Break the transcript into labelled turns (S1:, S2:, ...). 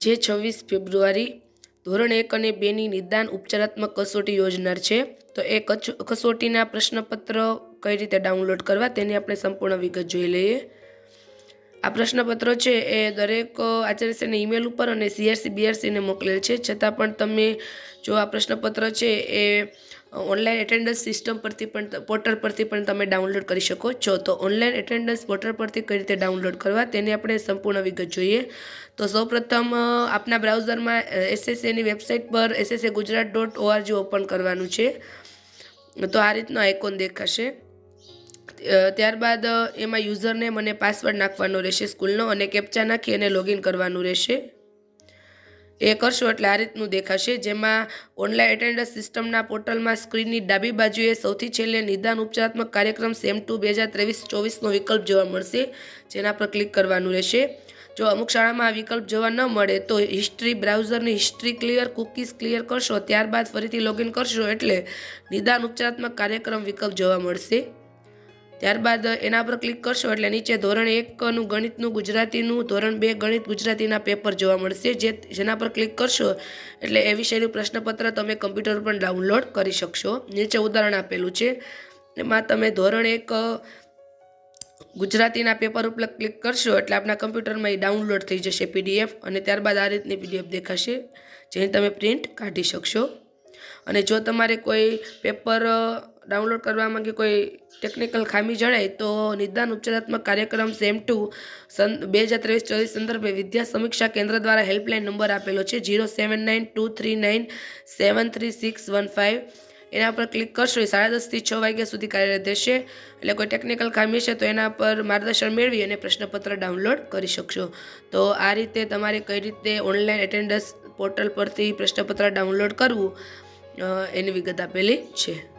S1: જે છવ્વીસ ફેબ્રુઆરી ધોરણ એક અને બેની નિદાન ઉપચારાત્મક કસોટી યોજનાર છે. તો એ કસોટીના પ્રશ્નપત્ર કઈ રીતે ડાઉનલોડ કરવા તેની આપણે સંપૂર્ણ વિગત જોઈ લઈએ. આ પ્રશ્નપત્રો છે એ દરેક આચાર્યશ્રીને ઈમેલ ઉપર અને સીઆરસી બીઆરસીને મોકલેલ છે. છતાં પણ તમે જો આ પ્રશ્નપત્ર છે એ ઓનલાઈન એટેન્ડન્સ સિસ્ટમ પરથી પણ પોર્ટલ પરથી પણ તમે ડાઉનલોડ કરી શકો છો. તો ઓનલાઈન એટેન્ડન્સ પોર્ટલ પરથી કઈ રીતે ડાઉનલોડ કરવા તેની આપણે સંપૂર્ણ વિગત જોઈએ. તો સૌપ્રથમ આપના બ્રાઉઝરમાં એસએસએની વેબસાઇટ પર SSA Gujarat dot O R G open કરવાનું છે. તો આ રીતનો આઇકોન દેખાશે. ત્યારબાદ એમાં યુઝરને મને પાસવર્ડ નાખવાનો રહેશે સ્કૂલનો અને કેપ્ચા નાખી અને લોગિન કરવાનું રહેશે. એ કરશો એટલે આ રીતનું દેખાશે. જેમાં ઓનલાઈન એટેન્ડન્સ સિસ્ટમના પોર્ટલમાં સ્ક્રીનની ડાબી બાજુએ સૌથી છેલ્લે નિદાન ઉપચારાત્મક કાર્યક્રમ સેમ ટુ બે હજાર ત્રેવીસ ચોવીસનો વિકલ્પ જોવા મળશે. જેના પર ક્લિક કરવાનું રહેશે. જો અમુક શાળામાં આ વિકલ્પ જોવા ન મળે તો હિસ્ટ્રી બ્રાઉઝરની હિસ્ટ્રી ક્લિયર કૂકીઝ ક્લિયર કરશો. ત્યારબાદ ફરીથી લોગિન કરશો એટલે નિદાન ઉપચારાત્મક કાર્યક્રમ વિકલ્પ જોવા મળશે. ત્યારબાદ એના પર ક્લિક કરશો એટલે નીચે ધોરણ એકનું ગણિતનું ગુજરાતીનું, ધોરણ બે ગણિત ગુજરાતીના પેપર જોવા મળશે, જે જેના પર ક્લિક કરશો એટલે એ વિષયનું પ્રશ્નપત્ર તમે કમ્પ્યુટર પર ડાઉનલોડ કરી શકશો. નીચે ઉદાહરણ આપેલું છે. એમાં તમે ધોરણ એક ગુજરાતીના પેપર ઉપર ક્લિક કરશો એટલે આપણા કમ્પ્યુટરમાં એ ડાઉનલોડ થઈ જશે પીડીએફ અને ત્યારબાદ આ રીતની પીડીએફ દેખાશે, જેની તમે પ્રિન્ટ કાઢી શકશો. અને જો તમારે કોઈ પેપર ડાઉનલોડ કરવામાં કે કોઈ ટેકનિકલ ખામી જણાય, તો નિદાન ઉપચારાત્મક કાર્યક્રમ સેમ ટુ સન બે હજાર ત્રેવીસ ચોવીસ સંદર્ભે વિદ્યા સમીક્ષા કેન્દ્ર દ્વારા હેલ્પલાઇન નંબર આપેલો છે, zero seven nine two three nine seven three six one five. એના પર ક્લિક કરશો, એ સાડા દસથી છ વાગ્યા સુધી કાર્યરત રહેશે. એટલે કોઈ ટેકનિકલ ખામી છે, તો એના પર માર્ગદર્શન મેળવી અને પ્રશ્નપત્ર ડાઉનલોડ કરી શકશો. તો આ રીતે તમારે કઈ રીતે ઓનલાઈન એટેન્ડન્સ પોર્ટલ પરથી પ્રશ્નપત્ર ડાઉનલોડ કરવું એની વિગત આપેલી છે.